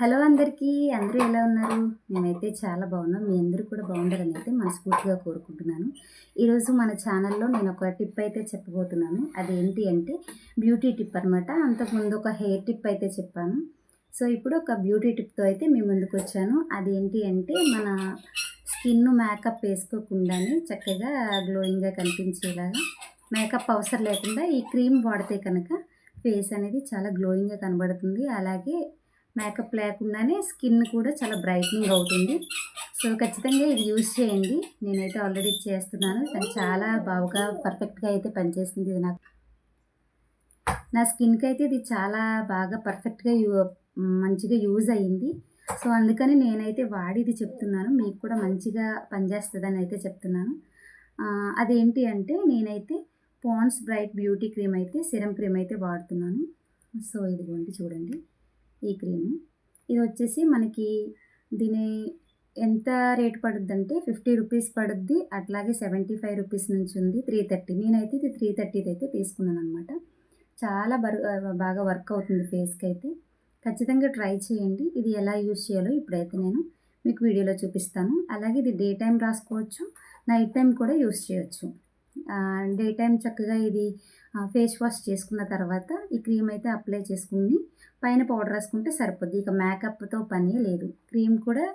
Hello అందరికీ అందరూ ఎలా ఉన్నారు? మేమైతే చాలా బాగున్నాం. మీ అందరూ కూడా బాగుండాలని అయితే మనస్ఫూర్తిగా కోరుకుంటున్నాను. ఈరోజు మన ఛానల్లో నేను ఒక టిప్ అయితే చెప్పబోతున్నాను. అదేంటి అంటే బ్యూటీ టిప్ అనమాట అంతకుముందు ఒక హెయిర్ టిప్ అయితే చెప్పాను. సో ఇప్పుడు ఒక బ్యూటీ టిప్తో అయితే మీ ముందుకు వచ్చాను. అదేంటి అంటే మన స్కిన్ మేకప్ వేసుకోకుండానే చక్కగా గ్లోయింగ్గా కనిపించేలాగా మేకప్ అవసరం లేకుండా ఈ క్రీమ్ వాడితే కనుక ఫేస్ అనేది చాలా గ్లోయింగ్గా కనబడుతుంది. అలాగే మేకప్ లేకుండానే స్కిన్ కూడా చాలా బ్రైట్నింగ్ అవుతుంది. సో ఖచ్చితంగా ఇది యూజ్ చేయండి. నేనైతే ఆల్రెడీ చేస్తున్నాను. కానీ చాలా బాగా పర్ఫెక్ట్గా అయితే పనిచేస్తుంది ఇది నాకు. నా స్కిన్కి అయితే ఇది చాలా బాగా పర్ఫెక్ట్గా యూ మంచిగా యూజ్ అయ్యింది. సో అందుకని నేనైతే వాడి ఇది చెప్తున్నాను. మీకు కూడా మంచిగా పనిచేస్తుందని అయితే చెప్తున్నాను. అదేంటి అంటే నేనైతే పాండ్స్ బ్రైట్ బ్యూటీ క్రీమ్ అయితే సిరం క్రీమ్ అయితే వాడుతున్నాను. సో ఇదిగోండి చూడండి. ఈ క్రీము. ఇది వచ్చేసి మనకి దీని ఎంత రేట్ పడుద్ది అంటే ఫిఫ్టీ రూపీస్ పడుద్ది అట్లాగే సెవెంటీ ఫైవ్ రూపీస్ నుంచి ఉంది త్రీ థర్టీ. నేనైతే ఇది త్రీ థర్టీది అయితే తీసుకున్నాను అనమాట చాలా బరు బాగా వర్క్ అవుతుంది ఫేస్కి అయితే ఖచ్చితంగా ట్రై చేయండి. ఇది ఎలా యూజ్ చేయాలో ఇప్పుడైతే నేను మీకు వీడియోలో చూపిస్తాను. అలాగే ఇది డే టైం రాసుకోవచ్చు నైట్ టైం కూడా యూస్ చేయొచ్చు. డే టైం చక్కగా ఇది ఫేస్ వాష్ చేసుకున్న తర్వాత ఈ క్రీమ్ అయితే అప్లై చేసుకుని పైన పౌడర్ వేసుకుంటే సరిపోద్ది. ఇక మేకప్తో పని లేదు. క్రీమ్ కూడా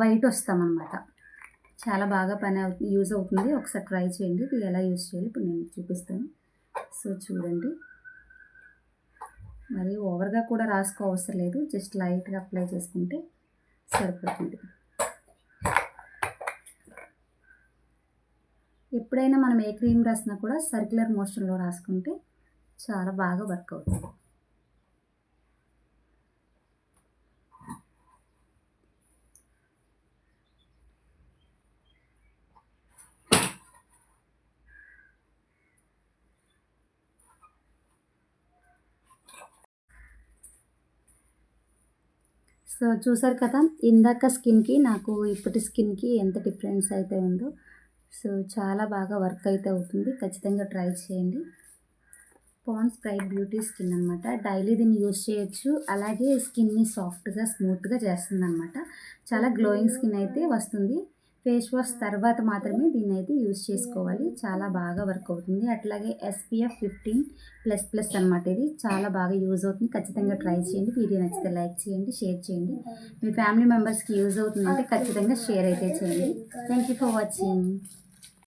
వైట్ వస్తామన్నమాట. చాలా బాగా పని అవుతుంది యూజ్ అవుతుంది. ఒకసారి ట్రై చేయండి. ఇది ఎలా యూజ్ చేయాలి ఇప్పుడు నేను చూపిస్తాను. సో చూడండి. మరి ఓవర్గా కూడా రాసుకో అవసరం లేదు. జస్ట్ లైట్గా అప్లై చేసుకుంటే సరిపోతుంది. ఎప్పుడైనా మనం ఏ క్రీమ్ రాసినా కూడా సర్క్యులర్ మోషన్లో రాసుకుంటే చాలా బాగా వర్క్ అవుతుంది. సో చూసారు కదా ఇందాక స్కిన్కి నాకు ఇప్పటి స్కిన్కి ఎంత డిఫరెన్స్ అయితే ఉందో సో చాలా బాగా వర్క్ అయితే అవుతుంది. ఖచ్చితంగా ట్రై చేయండి. పాన్స్ బ్రైట్ బ్యూటీ స్కిన్ అనమాట డైలీ దీన్ని యూస్ చేయొచ్చు. అలాగే స్కిన్ని సాఫ్ట్గా స్మూత్గా చేస్తుంది అనమాట చాలా గ్లోయింగ్ స్కిన్ అయితే వస్తుంది. ఫేస్ వాష్ తర్వాత మాత్రమే దీన్ని అయితే యూస్ చేసుకోవాలి. చాలా బాగా వర్క్ అవుతుంది. అట్లాగే ఎస్పీఎఫ్ ఫిఫ్టీన్ ప్లస్ ప్లస్ అనమాట ఇది. చాలా బాగా యూజ్ అవుతుంది. ఖచ్చితంగా ట్రై చేయండి. వీడియో నచ్చితే లైక్ చేయండి షేర్ చేయండి. మీ ఫ్యామిలీ మెంబర్స్కి యూజ్ అవుతుందంటే ఖచ్చితంగా షేర్ అయితే చేయండి. Thank you for watching